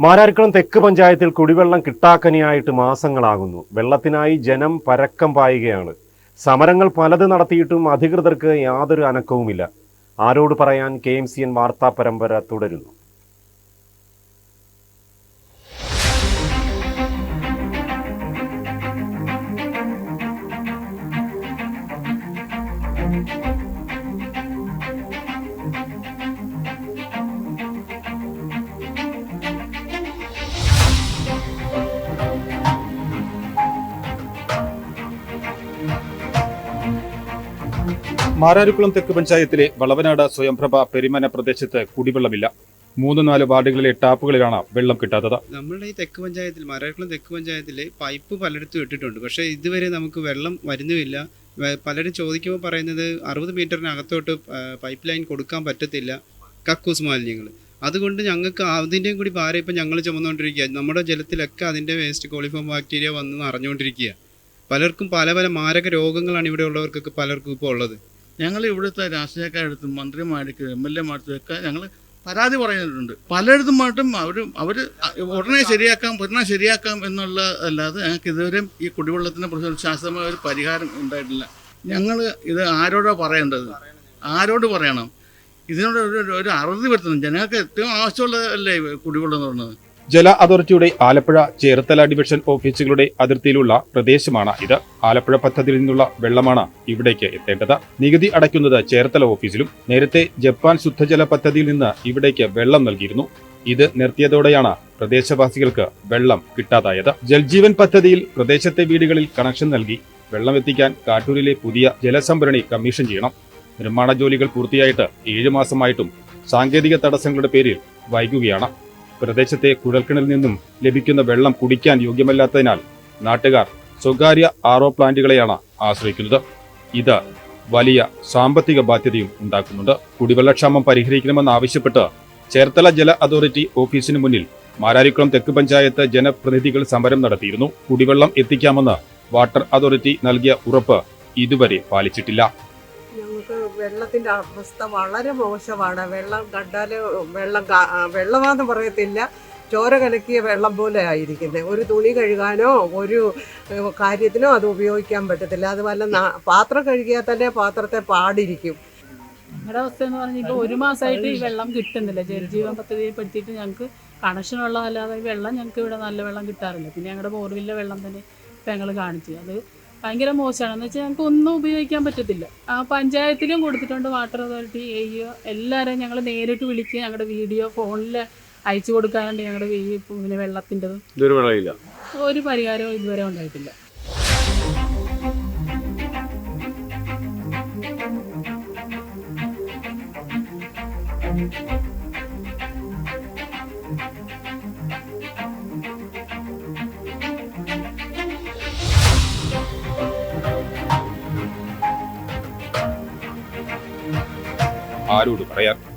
മാരാരിക്കുളം തെക്ക് പഞ്ചായത്തിൽ കുടിവെള്ളം കിട്ടാക്കനിയായിട്ട് മാസങ്ങളാകുന്നു. വെള്ളത്തിനായി ജനം പരക്കം പായുകയാണ്. സമരങ്ങൾ പലത് നടത്തിയിട്ടും അധികൃതർക്ക് യാതൊരു അനക്കവുമില്ല. ആരോട് പറയാൻ കെ എം സി എൻ വാർത്താ പരമ്പര തുടരുന്നു. മാരാരിക്കുളം തെക്ക് പഞ്ചായത്തിലെ വളവനാട് സ്വയംപ്രഭ പെരിമന പ്രദേശത്ത് കുടിവെള്ളമില്ല. മൂന്ന് നാല് വാർഡുകളിലെ ടാപ്പുകളിലാണ് വെള്ളം കിട്ടാത്തത്. നമ്മളുടെ ഈ തെക്ക് പഞ്ചായത്തിൽ മരക്കുളം തെക്ക് പഞ്ചായത്തിൽ പൈപ്പ് പലയിടത്തും ഇട്ടിട്ടുണ്ട്. പക്ഷേ ഇതുവരെ നമുക്ക് വെള്ളം വരുന്നുമില്ല. പലരും ചോദിക്കുമ്പോൾ പറയുന്നത് അറുപത് മീറ്ററിനകത്തോട്ട് പൈപ്പ് ലൈൻ കൊടുക്കാൻ പറ്റത്തില്ല. കക്കൂസ് മാലിന്യങ്ങൾ. അതുകൊണ്ട് ഞങ്ങൾക്ക് അതിന്റെയും കൂടി ഭാരം ഇപ്പം ഞങ്ങൾ ചുമന്നുകൊണ്ടിരിക്കുക നമ്മുടെ ജലത്തിലൊക്കെ അതിന്റെ വേസ്റ്റ് കോളിഫോം ബാക്ടീരിയ വന്ന് അറിഞ്ഞുകൊണ്ടിരിക്കുക പലർക്കും പല പല മാരക രോഗങ്ങളാണ് ഇവിടെ ഉള്ളവർക്കൊക്കെ പലർക്കും ഇപ്പോൾ ഉള്ളത്. ഞങ്ങൾ ഇവിടുത്തെ രാഷ്ട്രീയക്കാരടുത്തും മന്ത്രിമാർക്കും എം എൽ എമാർക്കും ഒക്കെ ഞങ്ങൾ പരാതി പറഞ്ഞിട്ടുണ്ട്. പലയിടത്തുമായിട്ടും അവർ അവർ ഉടനെ ശരിയാക്കാം ഉടനെ ശരിയാക്കാം എന്നുള്ള അല്ലാതെ ഞങ്ങൾക്ക് ഇതുവരെയും ഈ കുടിവെള്ളത്തിനെ കുറിച്ച് ശാസ്ത്രമായ ഒരു പരിഹാരം ഉണ്ടായിട്ടില്ല. ഞങ്ങൾ ഇത് ആരോടാ പറയേണ്ടത്? ആരോട് പറയണം? ഇതിനോട് ഒരു ഒരു അറുതി വരുത്തണം. ജനങ്ങൾക്ക് ഏറ്റവും ആവശ്യമുള്ളതല്ലേ കുടിവെള്ളം എന്ന് പറയുന്നത്? ജല അതോറിറ്റിയുടെ ആലപ്പുഴ ചേർത്തല ഡിവിഷൻ ഓഫീസുകളുടെ അതിർത്തിയിലുള്ള പ്രദേശമാണ് ഇത്. ആലപ്പുഴ പദ്ധതിയിൽ നിന്നുള്ള വെള്ളമാണ് ഇവിടേക്ക് എത്തേണ്ടത്. നികുതി അടയ്ക്കുന്നത് ചേർത്തല ഓഫീസിലും നേരത്തെ ജപ്പാൻ ശുദ്ധജല പദ്ധതിയിൽ നിന്ന് ഇവിടേക്ക് വെള്ളം നൽകിയിരുന്നു. ഇത് നിർത്തിയതോടെയാണ് പ്രദേശവാസികൾക്ക് വെള്ളം കിട്ടാതായത്. ജൽജീവൻ പദ്ധതിയിൽ പ്രദേശത്തെ വീടുകളിൽ കണക്ഷൻ നൽകി വെള്ളം എത്തിക്കാൻ കാട്ടൂരിലെ പുതിയ ജലസംഭരണി കമ്മീഷൻ ചെയ്യണം. നിർമ്മാണ ജോലികൾ പൂർത്തിയായിട്ട് ഏഴു മാസമായിട്ടും സാങ്കേതിക തടസ്സങ്ങളുടെ പേരിൽ വൈകുകയാണ്. പ്രദേശത്തെ കുഴൽക്കിണറിൽ നിന്നും ലഭിക്കുന്ന വെള്ളം കുടിക്കാൻ യോഗ്യമല്ലാത്തതിനാൽ നാട്ടുകാർ സ്വകാര്യ ഒ പ്ലാന്റുകളെയാണ് ആശ്രയിക്കുന്നത്. ഇത് വലിയ സാമ്പത്തിക ബാധ്യതയും ഉണ്ടാക്കുന്നുണ്ട്. കുടിവെള്ളക്ഷാമം പരിഹരിക്കണമെന്നാവശ്യപ്പെട്ട് ചേർത്തല ജല അതോറിറ്റി ഓഫീസിന് മുന്നിൽ മാരാരിക്കുളം തെക്ക് പഞ്ചായത്ത് ജനപ്രതിനിധികൾ സമരം നടത്തിയിരുന്നു. കുടിവെള്ളം എത്തിക്കാമെന്ന് വാട്ടർ അതോറിറ്റി നൽകിയ ഉറപ്പ് ഇതുവരെ പാലിച്ചിട്ടില്ല. വെള്ളത്തിന്റെ അവസ്ഥ വളരെ മോശമാണ്. വെള്ളം കണ്ടാൽ വെള്ളം വെള്ളമാണെന്ന് പറയത്തില്ല. ചോര കലക്കിയ വെള്ളം പോലെ ആയിരിക്കുന്നത് ഒരു തുണി കഴുകാനോ ഒരു കാര്യത്തിനോ അത് ഉപയോഗിക്കാൻ പറ്റത്തില്ല. അത് വല്ല പാത്രം കഴുകിയാൽ തന്നെ പാത്രത്തെ പാടിരിക്കും. ഞങ്ങളുടെ അവസ്ഥ എന്ന് പറഞ്ഞാൽ ഇപ്പോൾ ഒരു മാസമായിട്ട് ഈ വെള്ളം കിട്ടുന്നില്ല. ജലജീവൻ പദ്ധതിയിൽ ഞങ്ങൾക്ക് കണക്ഷൻ വെള്ളം അല്ലാതെ വെള്ളം ഞങ്ങൾക്ക് ഇവിടെ നല്ല വെള്ളം കിട്ടാറില്ല. പിന്നെ ഞങ്ങളുടെ ബോർവില്ലെ വെള്ളം തന്നെ ഇപ്പം ഞങ്ങൾ കാണിച്ചു. അത് ഭയങ്കര മോശമാണ്. എന്ന് വെച്ചാൽ ഞങ്ങൾക്ക് ഒന്നും ഉപയോഗിക്കാൻ പറ്റത്തില്ല. ആ പഞ്ചായത്തിലും കൊടുത്തിട്ടുണ്ട് വാട്ടർ അതോറിറ്റി എയ്യോ എല്ലാവരെയും ഞങ്ങൾ നേരിട്ട് വിളിക്കുക ഞങ്ങളുടെ വീഡിയോ ഫോണിൽ അയച്ചു കൊടുക്കാറുണ്ട് ഞങ്ങളുടെ ഈ പിന്നെ വെള്ളത്തിന്റെതും. ഒരു പരിഹാരവും ഇതുവരെ ഉണ്ടായിട്ടില്ല. ആരോട് പറയാൻ